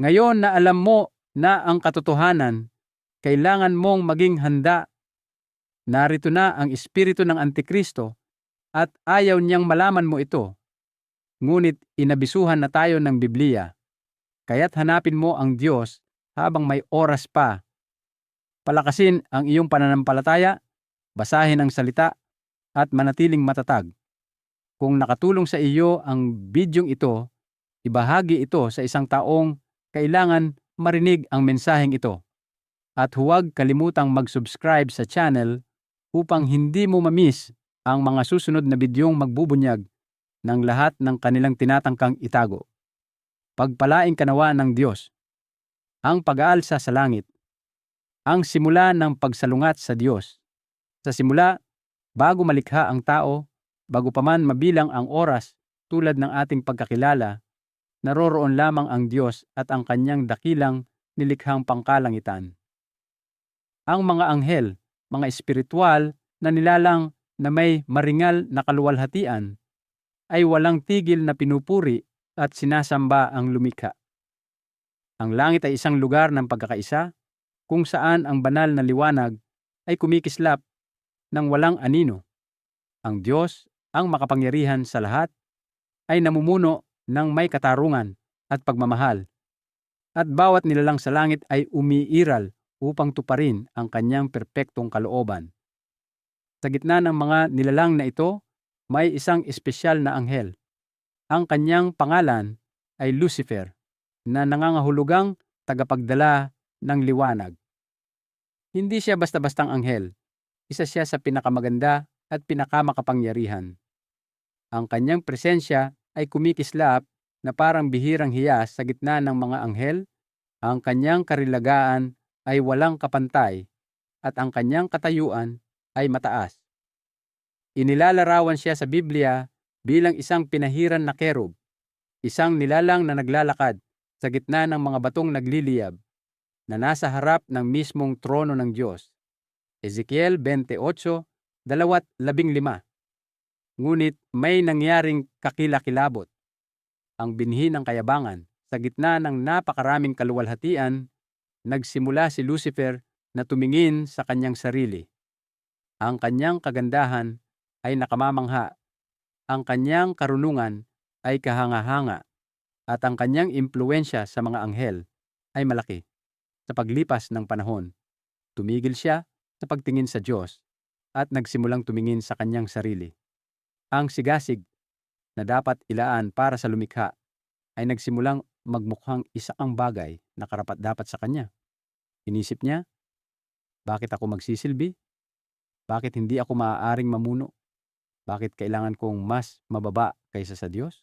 Ngayon na alam mo na ang katotohanan, kailangan mong maging handa. Narito na ang espiritu ng Antikristo at ayaw niyang malaman mo ito. Ngunit inabisuhan na tayo ng Biblia. Kaya't hanapin mo ang Diyos habang may oras pa. Palakasin ang iyong pananampalataya, basahin ang salita, at manatiling matatag. Kung nakatulong sa iyo ang bidyong ito, ibahagi ito sa isang taong kailangan marinig ang mensaheng ito. At huwag kalimutang mag-subscribe sa channel upang hindi mo mamiss ang mga susunod na bidyong magbubunyag ng lahat ng kanilang tinatangkang itago. Pagpalaing kanawa ng Diyos. Ang pag-aalsa sa langit. Ang simula ng pagsalungat sa Diyos. Sa simula, bago malikha ang tao, bago pa man mabilang ang oras tulad ng ating pagkakilala, naroroon lamang ang Diyos at ang kanyang dakilang nilikhang pangkalangitan. Ang mga anghel, mga espiritual na nilalang na may maringal na kaluwalhatian, ay walang tigil na pinupuri at sinasamba ang lumikha. Ang langit ay isang lugar ng pagkakaisa kung saan ang banal na liwanag ay kumikislap ng walang anino. Ang Diyos, ang makapangyarihan sa lahat, ay namumuno ng may katarungan at pagmamahal. At bawat nilalang sa langit ay umiiral upang tuparin ang kanyang perpektong kalooban. Sa gitna ng mga nilalang na ito, may isang espesyal na anghel. Ang kanyang pangalan ay Lucifer, na nangangahulugang tagapagdala ng liwanag. Hindi siya basta-bastang anghel. Isa siya sa pinakamaganda at pinakamakapangyarihan. Ang kanyang presensya ay kumikislap na parang bihirang hiyas sa gitna ng mga anghel. Ang kanyang karilagaan ay walang kapantay at ang kanyang katayuan ay mataas. Inilalarawan siya sa Biblia bilang isang pinahiran na kerub, isang nilalang na naglalakad sa gitna ng mga batong nagliliyab na nasa harap ng mismong trono ng Diyos. Ezekiel 28:15 Ngunit may nangyaring kakilakilabot. Ang binhi ng kayabangan sa gitna ng napakaraming kaluwalhatian, nagsimula si Lucifer na tumingin sa kanyang sarili. Ang kanyang kagandahan ay nakamamangha. Ang kanyang karunungan ay kahanga-hanga at ang kanyang impluensya sa mga anghel ay malaki. Sa paglipas ng panahon, tumigil siya sa pagtingin sa Diyos at nagsimulang tumingin sa kanyang sarili. Ang sigasig na dapat ilaan para sa lumikha ay nagsimulang magmukhang isa ang bagay na karapat-dapat sa kanya. Inisip niya, bakit ako magsisilbi? Bakit hindi ako maaaring mamuno? Bakit kailangan kong mas mababa kaysa sa Diyos?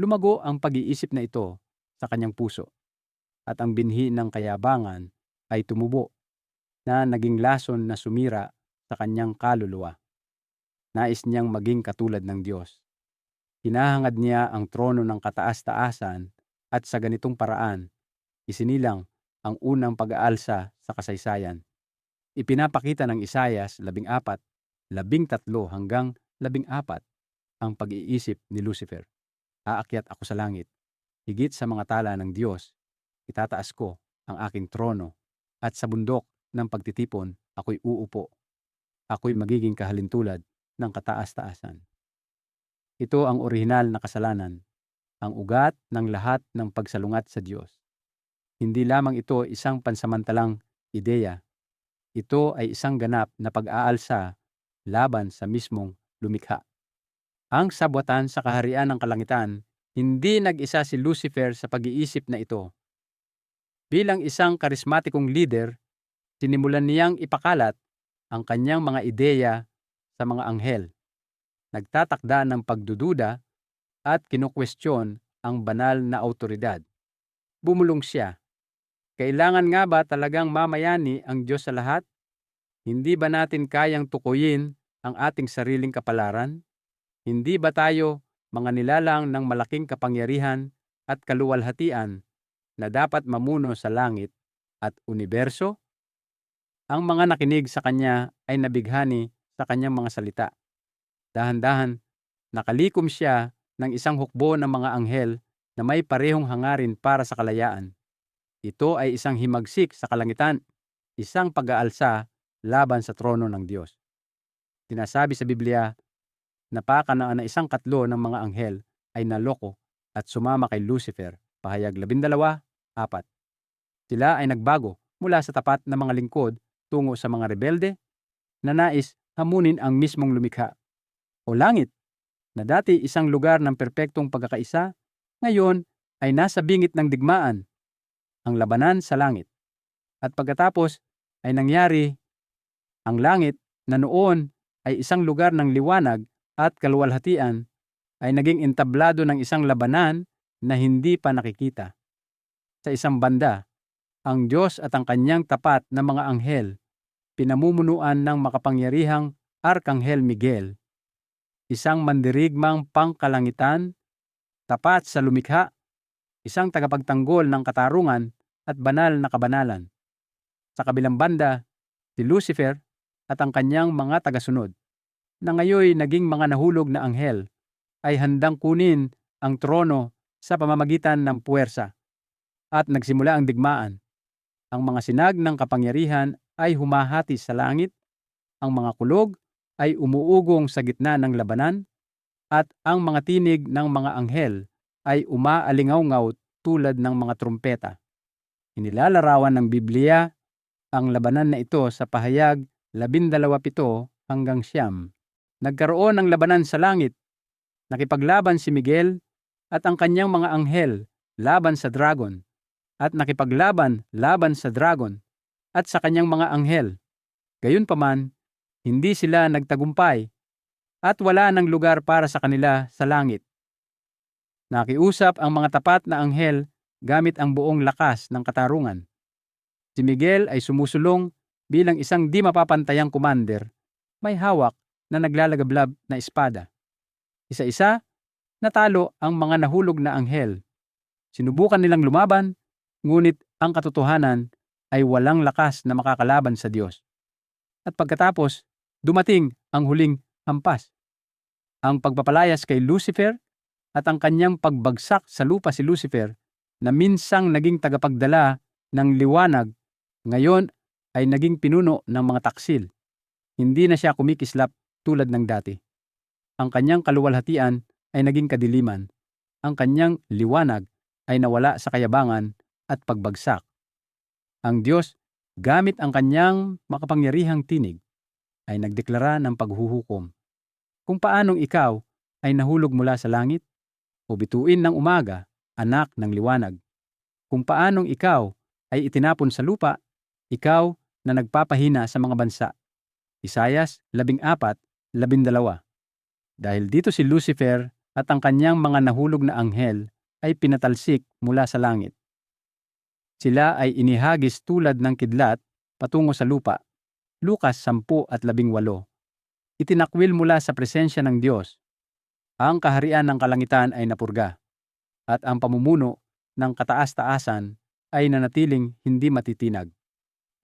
Lumago ang pag-iisip na ito sa kanyang puso at ang binhi ng kayabangan ay tumubo na naging lason na sumira sa kanyang kaluluwa. Nais niyang maging katulad ng Diyos. Hinahangad niya ang trono ng kataas-taasan at sa ganitong paraan, isinilang ang unang pag-aalsa sa kasaysayan. Ipinapakita ng Isayas 14, 13 hanggang 14 ang pag-iisip ni Lucifer. Aakyat ako sa langit. Higit sa mga tala ng Diyos, itataas ko ang aking trono at sa bundok ng pagtitipon ako'y uupo. Ako'y magiging kahalintulad ng kataas-taasan. Ito ang orihinal na kasalanan, ang ugat ng lahat ng pagsalungat sa Diyos. Hindi lamang ito isang pansamantalang ideya. Ito ay isang ganap na pag-aalsa laban sa mismong lumikha. Ang sabwatan sa kaharian ng kalangitan, hindi nag-isa si Lucifer sa pag-iisip na ito. Bilang isang karismatikong leader, sinimulan niyang ipakalat ang kanyang mga ideya sa mga anghel. Nagtatakda ng pagdududa at kinukwestiyon ang banal na autoridad. Bumulong siya. Kailangan nga ba talagang mamayani ang Diyos sa lahat? Hindi ba natin kayang tukuyin ang ating sariling kapalaran? Hindi ba tayo mga nilalang ng malaking kapangyarihan at kaluwalhatian na dapat mamuno sa langit at universo? Ang mga nakinig sa kanya ay nabighani sa kanyang mga salita. Dahan-dahan, nakalikom siya ng isang hukbo ng mga anghel na may parehong hangarin para sa kalayaan. Ito ay isang himagsik sa kalangitan, isang pag-aalsa laban sa trono ng Diyos. Tinasabi sa Biblia, napakanaan na isang katlo ng mga anghel ay naloko at sumama kay Lucifer, pahayag 12, 4. Sila ay nagbago mula sa tapat na mga lingkod tungo sa mga rebelde na nais hamunin ang mismong lumikha. O langit, na dati isang lugar ng perpektong pagkakaisa, ngayon ay nasa bingit ng digmaan, ang labanan sa langit. At pagkatapos ay nangyari ang langit na noon ay isang lugar ng liwanag at kaluwalhatian ay naging entablado ng isang labanan na hindi pa nakikita. Sa isang banda, ang Diyos at ang kanyang tapat na mga anghel pinamumunuan ng makapangyarihang Arkanghel Miguel, isang mandirigmang pangkalangitan, tapat sa lumikha, isang tagapagtanggol ng katarungan at banal na kabanalan. Sa kabilang banda, si Lucifer at ang kanyang mga tagasunod, na ngayoy naging mga nahulog na anghel, ay handang kunin ang trono sa pamamagitan ng puwersa. At nagsimula ang digmaan. Ang mga sinag ng kapangyarihan ay humahati sa langit, ang mga kulog ay umuugong sa gitna ng labanan, at ang mga tinig ng mga anghel ay umaalingaw tulad ng mga trumpeta. Inilalarawan ng Biblia ang labanan na ito sa pahayag 12:7 hanggang siyam. Nagkaroon ng labanan sa langit. Nakipaglaban si Miguel at ang kanyang mga anghel laban sa dragon at nakipaglaban laban sa dragon at sa kanyang mga anghel. Gayunpaman, hindi sila nagtagumpay at wala ng lugar para sa kanila sa langit. Nakiusap ang mga tapat na anghel gamit ang buong lakas ng katarungan. Si Miguel ay sumusulong bilang isang di mapapantayang commander, may hawak na naglalagablab na espada. Isa-isa, natalo ang mga nahulog na anghel. Sinubukan nilang lumaban, ngunit ang katotohanan ay walang lakas na makakalaban sa Diyos. At pagkatapos, dumating ang huling hampas. Ang pagpapalayas kay Lucifer at ang kanyang pagbagsak sa lupa si Lucifer na minsang naging tagapagdala ng liwanag, ngayon ay naging pinuno ng mga taksil. Hindi na siya kumikislap tulad ng dati. Ang kanyang kaluwalhatian ay naging kadiliman. Ang kanyang liwanag ay nawala sa kayabangan at pagbagsak. Ang Diyos, gamit ang kanyang makapangyarihang tinig, ay nagdeklara ng paghuhukom. Kung paanong ikaw ay nahulog mula sa langit, o bituin ng umaga, anak ng liwanag. Kung paanong ikaw ay itinapon sa lupa, ikaw na nagpapahina sa mga bansa. Isayas 14:12. Dahil dito si Lucifer at ang kanyang mga nahulog na anghel ay pinatalsik mula sa langit. Sila ay inihagis tulad ng kidlat patungo sa lupa. Lukas 10 at 18. Itinakwil mula sa presensya ng Diyos. Ang kaharian ng kalangitan ay napurga, at ang pamumuno ng kataas-taasan ay nanatiling hindi matitinag.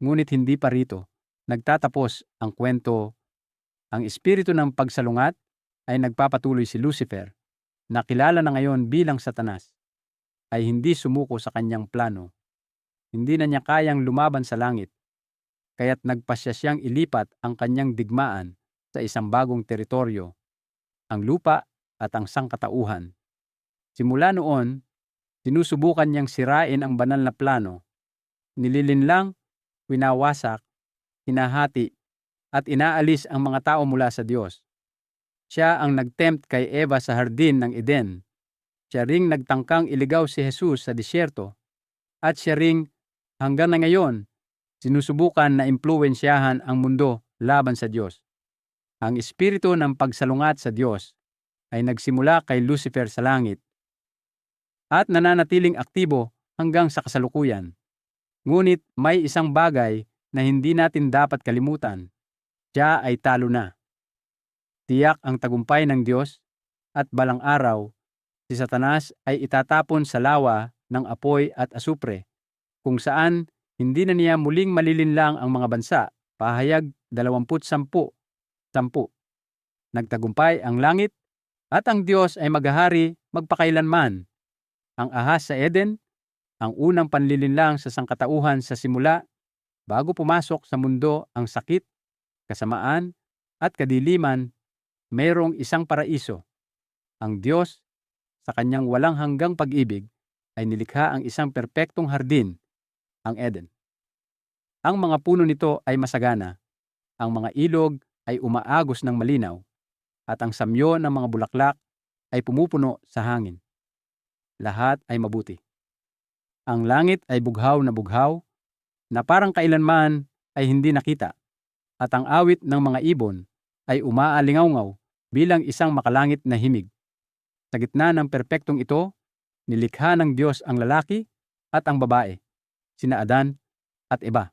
Ngunit hindi pa rito, nagtatapos ang kwento. Ang espiritu ng pagsalungat ay nagpapatuloy si Lucifer, na kilala na ngayon bilang satanas, ay hindi sumuko sa kanyang plano hindi na niya kayang lumaban sa langit, kaya't nagpasya siyang ilipat ang kanyang digmaan sa isang bagong teritoryo, ang lupa at ang sangkatauhan. Simula noon, sinusubukan niyang sirain ang banal na plano. Nililinlang, winawasak, hinahati, at inaalis ang mga tao mula sa Diyos. Siya ang nagtempt kay Eva sa hardin ng Eden. Siya ring nagtangkang iligaw si Jesus sa disyerto. At siya ring Hanggang na ngayon, sinusubukan na impluensyahan ang mundo laban sa Diyos. Ang espiritu ng pagsalungat sa Diyos ay nagsimula kay Lucifer sa langit at nananatiling aktibo hanggang sa kasalukuyan. Ngunit may isang bagay na hindi natin dapat kalimutan. Siya ay talo na. Tiyak ang tagumpay ng Diyos at balang araw, si Satanas ay itatapon sa lawa ng apoy at asupre kung saan hindi na niya muling malilinlang ang mga bansa, pahayag 20-10. Nagtagumpay ang langit at ang Diyos ay maghahari magpakailanman. Ang ahas sa Eden, ang unang panlilinlang sa sangkatauhan sa simula, bago pumasok sa mundo ang sakit, kasamaan, at kadiliman, mayroong isang paraiso. Ang Diyos, sa kanyang walang hanggang pag-ibig, ay nilikha ang isang perpektong hardin, ang Eden. Ang mga puno nito ay masagana, ang mga ilog ay umaagos ng malinaw, at ang samyo ng mga bulaklak ay pumupuno sa hangin. Lahat ay mabuti. Ang langit ay bughaw na bughaw, na parang kailanman ay hindi nakita, at ang awit ng mga ibon ay umaalingaw bilang isang makalangit na himig. Sa gitna ng perpektong ito, nilikha ng Diyos ang lalaki at ang babae, sina Adan at Eba.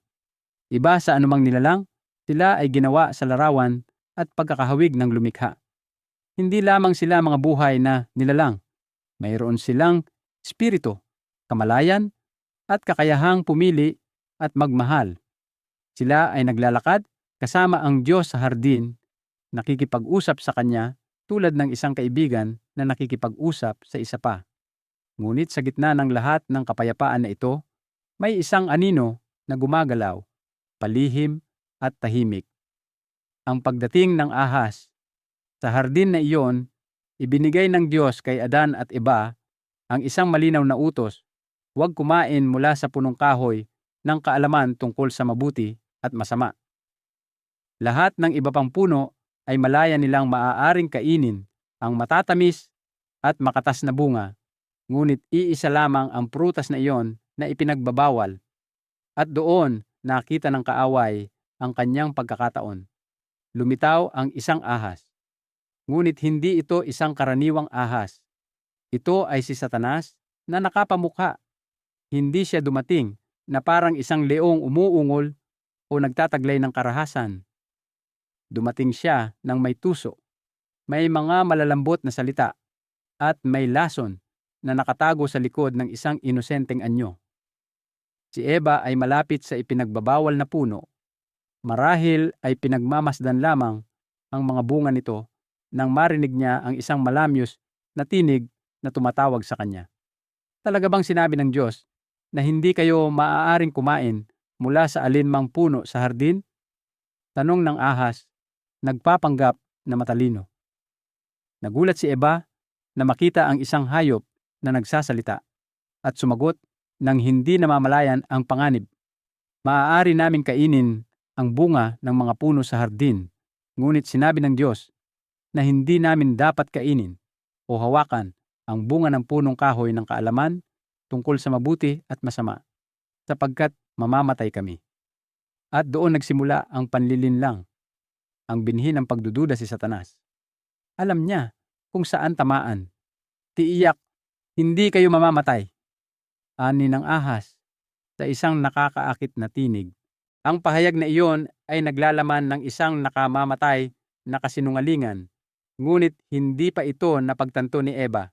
Iba sa anumang nilalang, sila ay ginawa sa larawan at pagkakahawig ng lumikha. Hindi lamang sila mga buhay na nilalang. Mayroon silang espiritu, kamalayan, at kakayahang pumili at magmahal. Sila ay naglalakad kasama ang Diyos sa hardin, nakikipag-usap sa Kanya tulad ng isang kaibigan na nakikipag-usap sa isa pa. Ngunit sa gitna ng lahat ng kapayapaan na ito, may isang anino na gumagalaw, palihim at tahimik. Ang pagdating ng ahas sa hardin na iyon, ibinigay ng Diyos kay Adan at Eba ang isang malinaw na utos, huwag kumain mula sa punong kahoy ng kaalaman tungkol sa mabuti at masama. Lahat ng iba pang puno ay malaya nilang maaaring kainin ang matatamis at makatas na bunga, ngunit iisa lamang ang prutas na iyon na ipinagbabawal. At doon nakita ng kaaway ang kanyang pagkakataon. Lumitaw ang isang ahas. Ngunit hindi ito isang karaniwang ahas. Ito ay si Satanas na nakapamukha. Hindi siya dumating na parang isang leong umuungol o nagtataglay ng karahasan. Dumating siya ng may tuso, may mga malalambot na salita, at may lason na nakatago sa likod ng isang inosenteng anyo. Si Eva ay malapit sa ipinagbabawal na puno. Marahil ay pinagmamasdan lamang ang mga bunga nito nang marinig niya ang isang malamyos na tinig na tumatawag sa kanya. Talaga bang sinabi ng Diyos na hindi kayo maaaring kumain mula sa alinmang puno sa hardin? Tanong ng ahas, nagpapanggap na matalino. Nagulat si Eba na makita ang isang hayop na nagsasalita at sumagot nang hindi namamalayan ang panganib. Maaari namin kainin ang bunga ng mga puno sa hardin, ngunit sinabi ng Diyos na hindi namin dapat kainin o hawakan ang bunga ng punong kahoy ng kaalaman tungkol sa mabuti at masama, sapagkat mamamatay kami. At doon nagsimula ang panlilinlang, ang binhi ng pagdududa si Satanas. Alam niya kung saan tamaan. Tiiyak, hindi kayo mamamatay. Ani ng ahas sa isang nakakaakit na tinig. Ang pahayag na iyon ay naglalaman ng isang nakamamatay na kasinungalingan Ngunit hindi pa ito napagtanto ni Eva.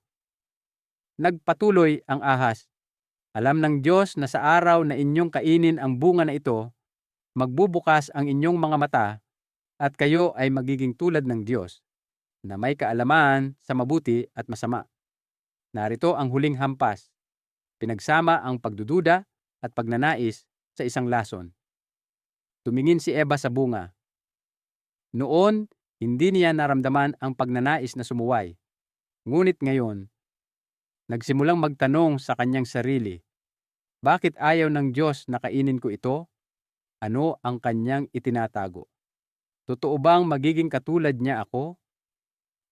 Nagpatuloy ang ahas. Alam ng Diyos na sa araw na inyong kainin ang bunga na ito, magbubukas ang inyong mga mata at kayo ay magiging tulad ng Diyos, na may kaalaman sa mabuti at masama. Narito ang huling hampas. Pinagsama ang pagdududa at pagnanais sa isang lason. Tumingin si Eva sa bunga. Noon, hindi niya naramdaman ang pagnanais na sumuway. Ngunit ngayon, nagsimulang magtanong sa kanyang sarili, bakit ayaw ng Diyos na kainin ko ito? Ano ang kanyang itinatago? Totoo bang magiging katulad niya ako?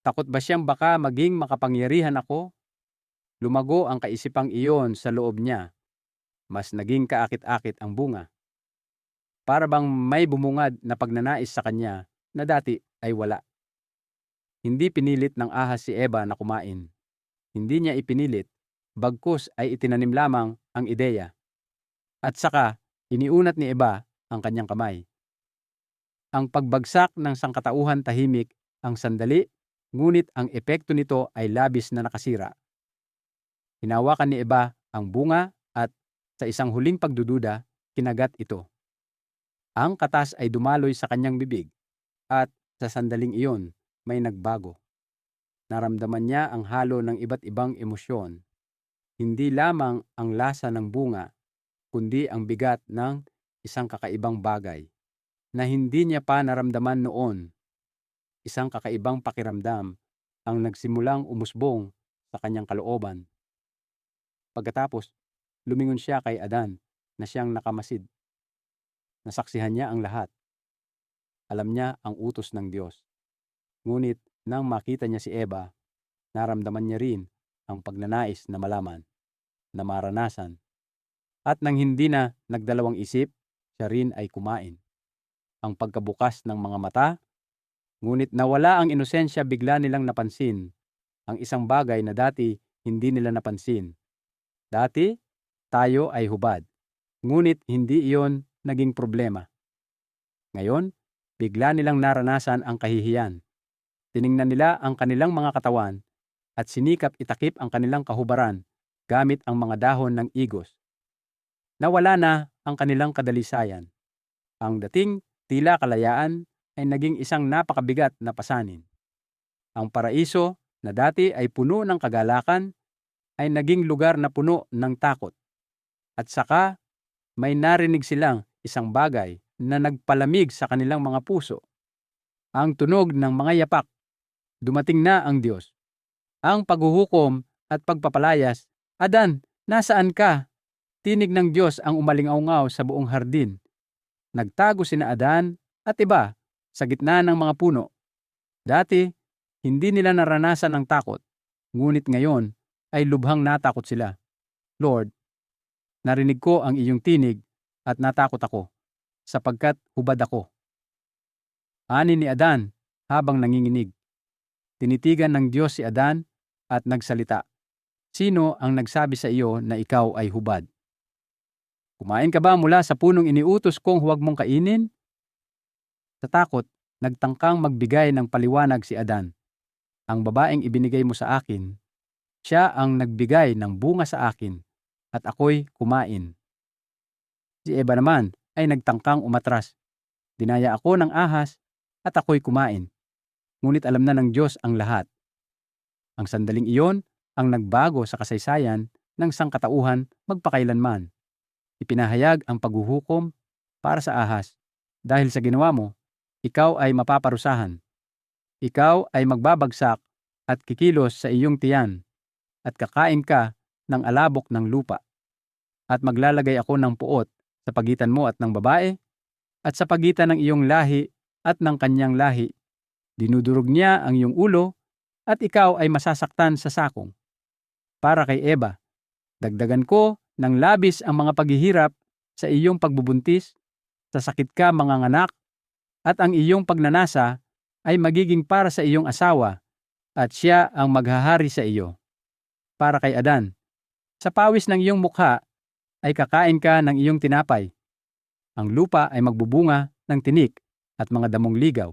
Takot ba siyang baka maging makapangyarihan ako? Lumago ang kaisipang iyon sa loob niya. Mas naging kaakit-akit ang bunga. Para bang may bumungad na pagnanais sa kanya na dati ay wala. Hindi pinilit ng ahas si Eva na kumain. Hindi niya ipinilit, bagkus ay itinanim lamang ang ideya. At saka, iniunat ni Eva ang kanyang kamay. Ang pagbagsak ng sangkatauhan tahimik ang sandali, ngunit ang epekto nito ay labis na nakasira. Hinawakan ni Eva ang bunga at sa isang huling pagdududa, kinagat ito. Ang katas ay dumaloy sa kanyang bibig at sa sandaling iyon, may nagbago. Naramdaman niya ang halo ng iba't ibang emosyon. hindi lamang ang lasa ng bunga, kundi ang bigat ng isang kakaibang bagay na hindi niya pa naramdaman noon. Isang kakaibang pakiramdam ang nagsimulang umusbong sa kanyang kalooban. Pagkatapos, lumingon siya kay Adan na siyang nakamasid. Nasaksihan niya ang lahat. Alam niya ang utos ng Diyos. Ngunit nang makita niya si Eva, naramdaman niya rin ang pagnanais na malaman, na maranasan. At nang hindi na nagdalawang isip, siya rin ay kumain. Ang pagkabukas ng mga mata, ngunit nawala ang inosensya bigla nilang napansin, ang isang bagay na dati hindi nila napansin. Dati, tayo ay hubad. Ngunit hindi iyon naging problema. Ngayon, bigla nilang naranasan ang kahihiyan. Tiningnan nila ang kanilang mga katawan at sinikap itakip ang kanilang kahubaran gamit ang mga dahon ng igos. Nawala na ang kanilang kadalisayan. Ang dating tila kalayaan ay naging isang napakabigat na pasanin. Ang paraiso na dati ay puno ng kagalakan ay naging lugar na puno ng takot. At saka may narinig silang isang bagay na nagpalamig sa kanilang mga puso. Ang tunog ng mga yapak. Dumating na ang Diyos. Ang paghuhukom at pagpapalayas. Adan, nasaan ka? Tinig ng Diyos ang umalingaw sa buong hardin. Nagtago sina Adan at iba sa gitna ng mga puno. Dati, hindi nila naranasan ang takot. Ngunit ngayon ay lubhang natakot sila. Lord, narinig ko ang iyong tinig at natakot ako sapagkat hubad ako. Ani ni Adan habang nanginginig. Tinitigan ng Diyos si Adan at nagsalita. Sino ang nagsabi sa iyo na ikaw ay hubad? Kumain ka ba mula sa punong iniutos kong huwag mong kainin? Sa takot, nagtangkang magbigay ng paliwanag si Adan. Ang babaeng ibinigay mo sa akin, siya ang nagbigay ng bunga sa akin at ako'y kumain. Si Eva naman ay nagtangkang umatras. Dinaya ako ng ahas at ako'y kumain ngunit alam na ng Diyos ang lahat. Ang sandaling iyon ang nagbago sa kasaysayan ng sangkatauhan magpakailanman. Ipinahayag ang paghuhukom para sa ahas. Dahil sa ginawa mo, ikaw ay mapaparusahan. Ikaw ay magbabagsak at kikilos sa iyong tiyan at kakain ka ng alabok ng lupa. At maglalagay ako ng puot sa pagitan mo at ng babae at sa pagitan ng iyong lahi at ng kanyang lahi Dinudurog niya ang iyong ulo at ikaw ay masasaktan sa sakong. Para kay Eva, dagdagan ko ng labis ang mga paghihirap sa iyong pagbubuntis, sa sakit ka mga anak, at ang iyong pagnanasa ay magiging para sa iyong asawa at siya ang maghahari sa iyo. Para kay Adan, sa pawis ng iyong mukha ay kakain ka ng iyong tinapay. Ang lupa ay magbubunga ng tinik at mga damong ligaw.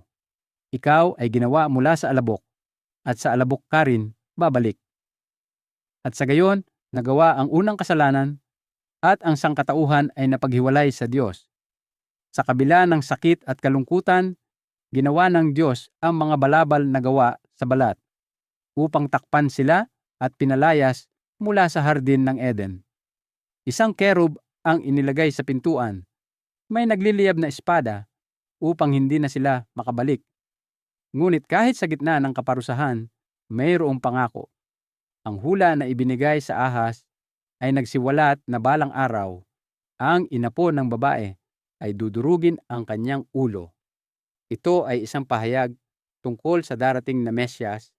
Ikaw ay ginawa mula sa alabok, at sa alabok ka rin babalik. At sa gayon, nagawa ang unang kasalanan, at ang sangkatauhan ay napaghiwalay sa Diyos. Sa kabila ng sakit at kalungkutan, ginawa ng Diyos ang mga balabal na gawa sa balat, upang takpan sila at pinalayas mula sa hardin ng Eden. Isang kerub ang inilagay sa pintuan. May nagliliyab na espada upang hindi na sila makabalik Ngunit kahit sa gitna ng kaparusahan, mayroong pangako. Ang hula na ibinigay sa ahas ay nagsiwalat na balang araw, ang inapo ng babae ay dudurugin ang kanyang ulo. Ito ay isang pahayag tungkol sa darating na Mesyas,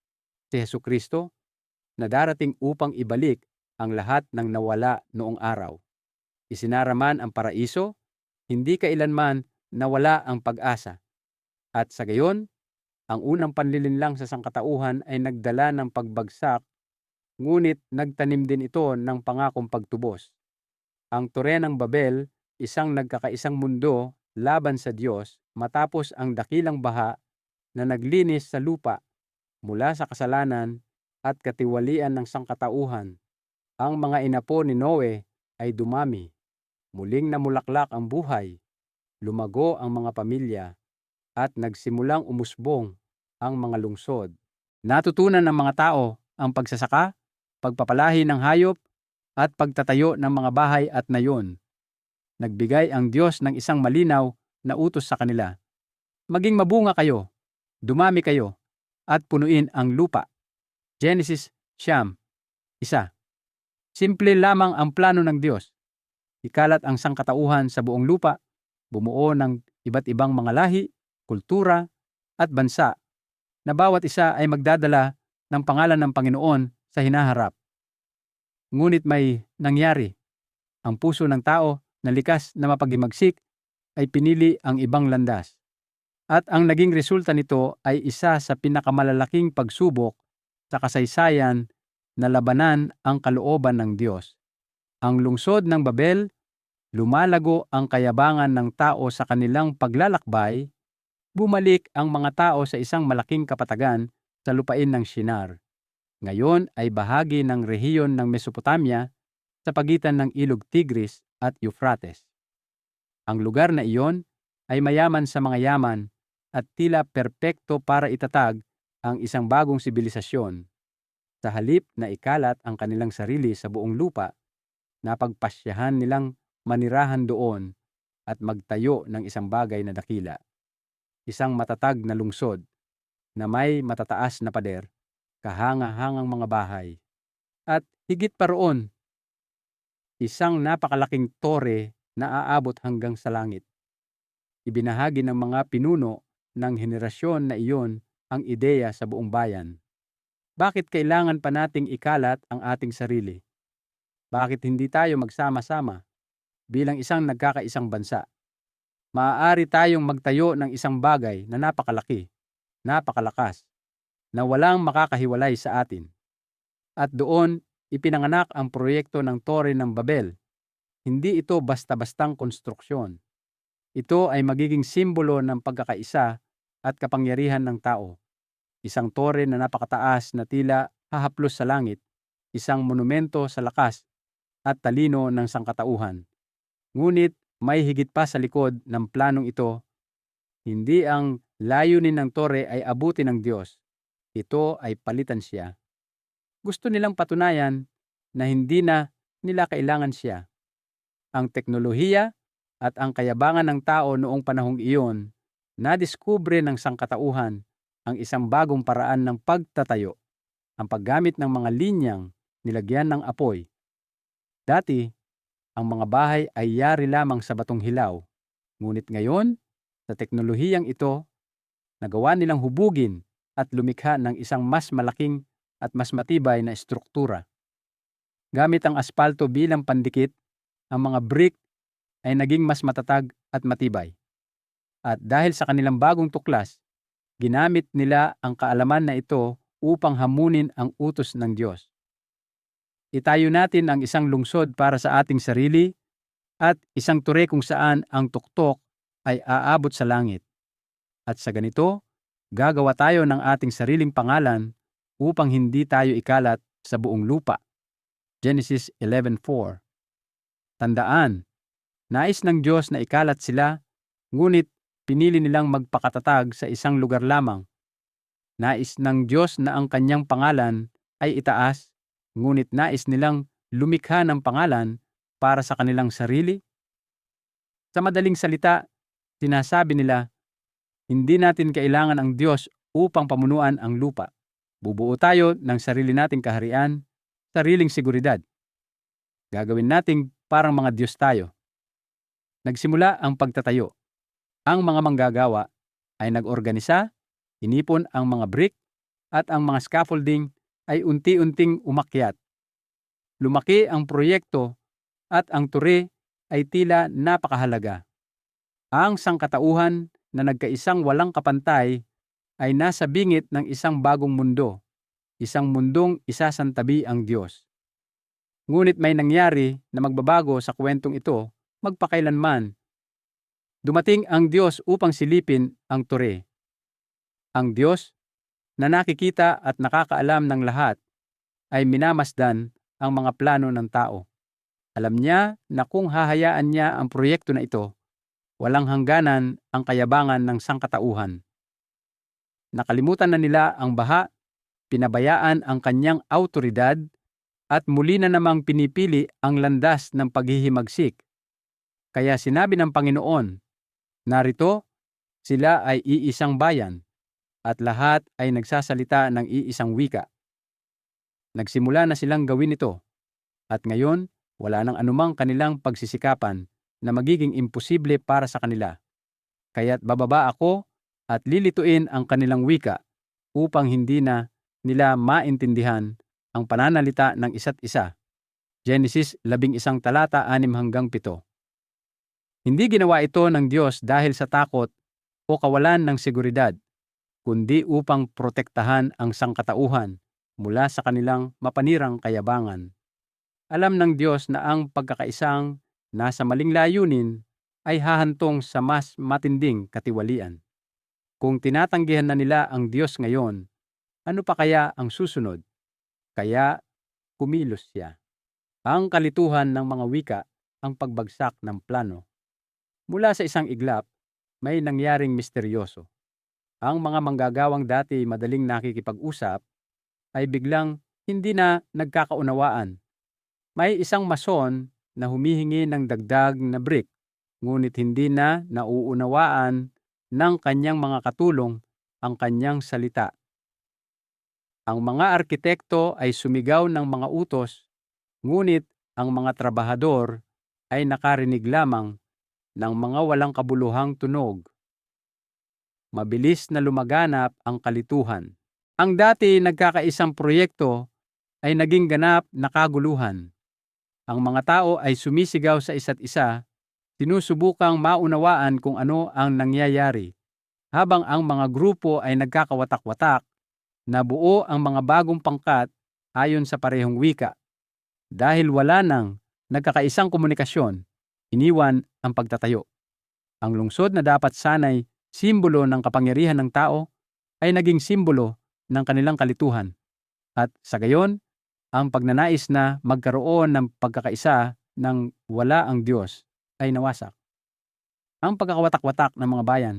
si Heso Kristo, na darating upang ibalik ang lahat ng nawala noong araw. Isinaraman ang paraiso, hindi kailanman nawala ang pag-asa. At sa gayon, ang unang panlilinlang sa sangkatauhan ay nagdala ng pagbagsak, ngunit nagtanim din ito ng pangakong pagtubos. Ang Tore ng Babel, isang nagkakaisang mundo laban sa Diyos matapos ang dakilang baha na naglinis sa lupa mula sa kasalanan at katiwalian ng sangkatauhan. Ang mga inapo ni Noe ay dumami. Muling namulaklak ang buhay. Lumago ang mga pamilya at nagsimulang umusbong ang mga lungsod. Natutunan ng mga tao ang pagsasaka, pagpapalahi ng hayop, at pagtatayo ng mga bahay at nayon. Nagbigay ang Diyos ng isang malinaw na utos sa kanila. Maging mabunga kayo, dumami kayo, at punuin ang lupa. Genesis Siyam, isa. Simple lamang ang plano ng Diyos. Ikalat ang sangkatauhan sa buong lupa, bumuo ng iba't ibang mga lahi, kultura, at bansa, na bawat isa ay magdadala ng pangalan ng Panginoon sa hinaharap. Ngunit may nangyari. Ang puso ng tao na likas na mapaghimagsik ay pinili ang ibang landas. At ang naging resulta nito ay isa sa pinakamalalaking pagsubok sa kasaysayan na labanan ang kalooban ng Diyos. Ang lungsod ng Babel, lumalago ang kayabangan ng tao sa kanilang paglalakbay, bumalik ang mga tao sa isang malaking kapatagan sa lupain ng Shinar. Ngayon ay bahagi ng rehiyon ng Mesopotamia sa pagitan ng ilog Tigris at Euphrates. Ang lugar na iyon ay mayaman sa mga yaman at tila perpekto para itatag ang isang bagong sibilisasyon. Sa halip na ikalat ang kanilang sarili sa buong lupa, napagpasyahan nilang manirahan doon at magtayo ng isang bagay na dakila. Isang matatag na lungsod na may matataas na pader, kahanga-hangang mga bahay. At higit pa roon, isang napakalaking tore na aabot hanggang sa langit. Ibinahagi ng mga pinuno ng henerasyon na iyon ang ideya sa buong bayan. Bakit kailangan pa nating ikalat ang ating sarili? Bakit hindi tayo magsama-sama bilang isang nagkakaisang bansa? Maaari tayong magtayo ng isang bagay na napakalaki, napakalakas, na walang makakahiwalay sa atin. At doon, ipinanganak ang proyekto ng Torre ng Babel. Hindi ito basta-bastang konstruksyon. Ito ay magiging simbolo ng pagkakaisa at kapangyarihan ng tao. Isang tore na napakataas na tila hahaplos sa langit, isang monumento sa lakas at talino ng sangkatauhan. Ngunit may higit pa sa likod ng planong ito. Hindi ang layunin ng tore ay abuti ng Diyos. Ito ay palitan siya. Gusto nilang patunayan na hindi na nila kailangan siya. Ang teknolohiya at ang kayabangan ng tao noong panahong iyon nadiskubre ng sangkatauhan ang isang bagong paraan ng pagtatayo, ang paggamit ng mga linyang nilagyan ng apoy. Dati, ang mga bahay ay yari lamang sa batong hilaw, ngunit ngayon, sa teknolohiyang ito, nagawa nilang hubugin at lumikha ng isang mas malaking at mas matibay na estruktura. Gamit ang aspalto bilang pandikit, ang mga brick ay naging mas matatag at matibay. At dahil sa kanilang bagong tuklas, ginamit nila ang kaalaman na ito upang hamunin ang utos ng Diyos. Itayo natin ang isang lungsod para sa ating sarili at isang ture kung saan ang tuktok ay aabot sa langit. At sa ganito, gagawa tayo ng ating sariling pangalan upang hindi tayo ikalat sa buong lupa. Genesis 11.4 Tandaan, nais ng Diyos na ikalat sila, ngunit pinili nilang magpakatatag sa isang lugar lamang. Nais ng Diyos na ang kanyang pangalan ay itaas, ngunit nais nilang lumikha ng pangalan para sa kanilang sarili. Sa madaling salita, sinasabi nila, hindi natin kailangan ang Diyos upang pamunuan ang lupa. Bubuo tayo ng sarili nating kaharian, sariling seguridad. Gagawin nating parang mga Diyos tayo. Nagsimula ang pagtatayo. Ang mga manggagawa ay nag-organisa, inipon ang mga brick, at ang mga scaffolding ay unti-unting umakyat. Lumaki ang proyekto at ang ture ay tila napakahalaga. Ang sangkatauhan na nagkaisang walang kapantay ay nasa bingit ng isang bagong mundo, isang mundong isasantabi ang Diyos. Ngunit may nangyari na magbabago sa kwentong ito magpakailanman Dumating ang Diyos upang silipin ang ture. Ang Diyos, na nakikita at nakakaalam ng lahat, ay minamasdan ang mga plano ng tao. Alam niya na kung hahayaan niya ang proyekto na ito, walang hangganan ang kayabangan ng sangkatauhan. Nakalimutan na nila ang baha, pinabayaan ang kanyang autoridad, at muli na namang pinipili ang landas ng paghihimagsik. Kaya sinabi ng Panginoon, Narito, sila ay iisang bayan, at lahat ay nagsasalita ng iisang wika. Nagsimula na silang gawin ito, at ngayon wala nang anumang kanilang pagsisikapan na magiging imposible para sa kanila. Kaya't bababa ako at lilituin ang kanilang wika upang hindi na nila maintindihan ang pananalita ng isa't isa. Genesis 11 talata 6 hanggang 7. Hindi ginawa ito ng Diyos dahil sa takot o kawalan ng seguridad, kundi upang protektahan ang sangkatauhan mula sa kanilang mapanirang kayabangan. Alam ng Diyos na ang pagkakaisang nasa maling layunin ay hahantong sa mas matinding katiwalian. Kung tinatanggihan na nila ang Diyos ngayon, ano pa kaya ang susunod? Kaya kumilos siya. Ang kalituhan ng mga wika ang pagbagsak ng plano. Mula sa isang iglap, may nangyaring misteryoso. Ang mga manggagawang dati madaling nakikipag-usap ay biglang hindi na nagkakaunawaan. May isang mason na humihingi ng dagdag na brick ngunit hindi na nauunawaan ng kanyang mga katulong ang kanyang salita. Ang mga arkitekto ay sumigaw ng mga utos, ngunit ang mga trabahador ay nakarinig lamang ng mga walang kabuluhang tunog. Mabilis na lumaganap ang kalituhan. Ang dati nagkakaisang proyekto ay naging ganap na kaguluhan. Ang mga tao ay sumisigaw sa isa't isa sinusubukang maunawaan kung ano ang nangyayari, habang ang mga grupo ay nagkakawatak-watak na buo ang mga bagong pangkat ayon sa parehong wika. Dahil wala nang nagkakaisang komunikasyon, iniwan ang pagtatayo. Ang lungsod na dapat sanay simbolo ng kapangyarihan ng tao ay naging simbolo ng kanilang kalituhan. At sa gayon, ang pagnanais na magkaroon ng pagkakaisa ng wala ang Diyos ay nawasak. Ang pagkakawatak-watak ng mga bayan,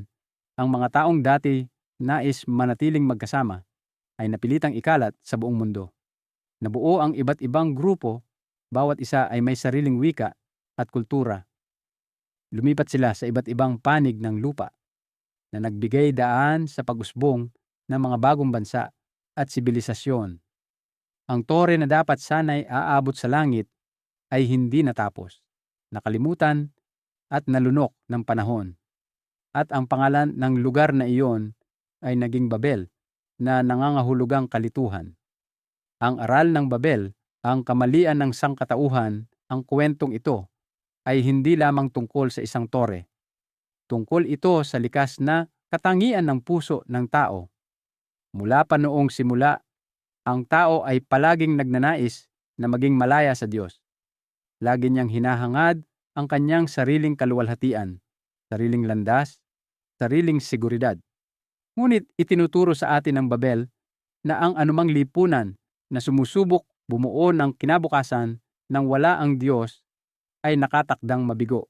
ang mga taong dati nais manatiling magkasama, ay napilitang ikalat sa buong mundo. Nabuo ang iba't ibang grupo, bawat isa ay may sariling wika at kultura. Lumipat sila sa iba't ibang panig ng lupa na nagbigay daan sa pag-usbong ng mga bagong bansa at sibilisasyon. Ang tore na dapat sanay aabot sa langit ay hindi natapos nakalimutan, at nalunok ng panahon. At ang pangalan ng lugar na iyon ay naging Babel na nangangahulugang kalituhan. Ang aral ng Babel, ang kamalian ng sangkatauhan, ang kwentong ito ay hindi lamang tungkol sa isang tore. Tungkol ito sa likas na katangian ng puso ng tao. Mula pa noong simula, ang tao ay palaging nagnanais na maging malaya sa Diyos. Lagi niyang hinahangad ang kanyang sariling kaluwalhatian, sariling landas, sariling seguridad. Ngunit itinuturo sa atin ng Babel na ang anumang lipunan na sumusubok bumuo ng kinabukasan nang wala ang Diyos ay nakatakdang mabigo.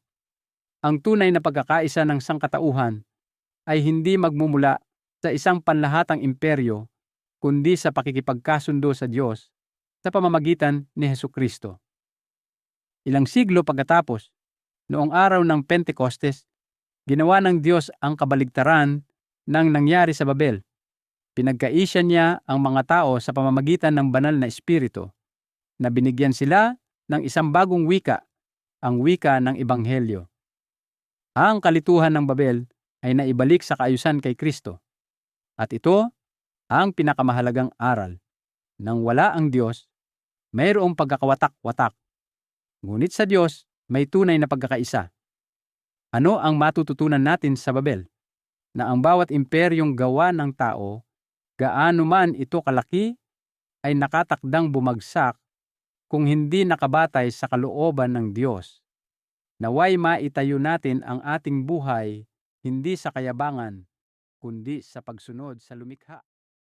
Ang tunay na pagkakaisa ng sangkatauhan ay hindi magmumula sa isang panlahatang imperyo kundi sa pakikipagkasundo sa Diyos sa pamamagitan ni Heso Kristo. Ilang siglo pagkatapos, noong araw ng Pentecostes, ginawa ng Diyos ang kabaligtaran ng nangyari sa Babel. Pinagkaisya niya ang mga tao sa pamamagitan ng banal na espiritu na binigyan sila ng isang bagong wika, ang wika ng Ebanghelyo. Ang kalituhan ng Babel ay naibalik sa kaayusan kay Kristo. At ito ang pinakamahalagang aral. Nang wala ang Diyos, mayroong pagkakawatak-watak Ngunit sa Diyos, may tunay na pagkakaisa. Ano ang matututunan natin sa Babel? Na ang bawat imperyong gawa ng tao, gaano man ito kalaki, ay nakatakdang bumagsak kung hindi nakabatay sa kalooban ng Diyos. Naway maitayo natin ang ating buhay hindi sa kayabangan, kundi sa pagsunod sa lumikha.